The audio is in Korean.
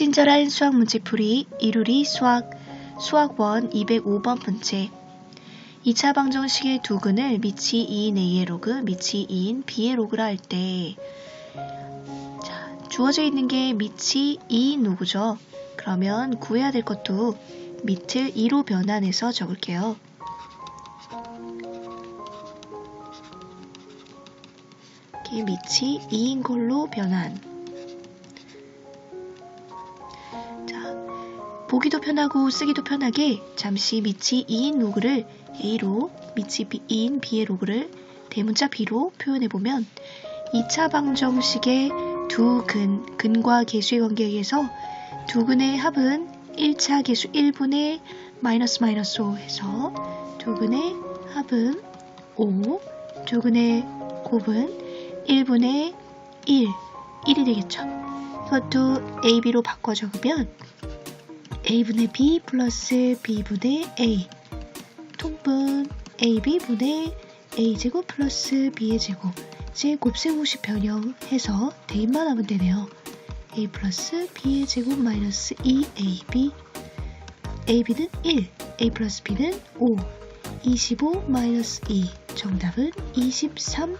친절한 수학 문제풀이 이루리 수학 수학원 205번 문제 2차 방정식의 두 근을 미치 2인 A의 로그, 미치 2인 B의 로그라 할때 자, 주어져 있는 게 미치 2인 로그죠. 그러면 구해야 될 것도 밑을 2로 변환해서 적을게요. 이렇게 밑이 2인 걸로 변환. 보기도 편하고 쓰기도 편하게 잠시 밑이 2인 로그를 A로, 밑이 2인 B의 로그를 대문자 B로 표현해보면 2차 방정식의 두 근, 근과 계수의 관계에 의해서 두 근의 합은 1차 계수 1분의 마이너스 마이너스 5 해서 두 근의 합은 5, 두 근의 곱은 1분의 1, 1이 되겠죠. 이것도 AB로 바꿔 적으면 A분의 B 플러스 B분의 A. 통분 AB분의 A제곱 플러스 B의 제곱. 이제 곱셈공식 변형해서 대입만 하면 되네요. A 플러스 B의 제곱 마이너스 2AB AB는 1, A 플러스 B는 5 25 마이너스 2 정답은 23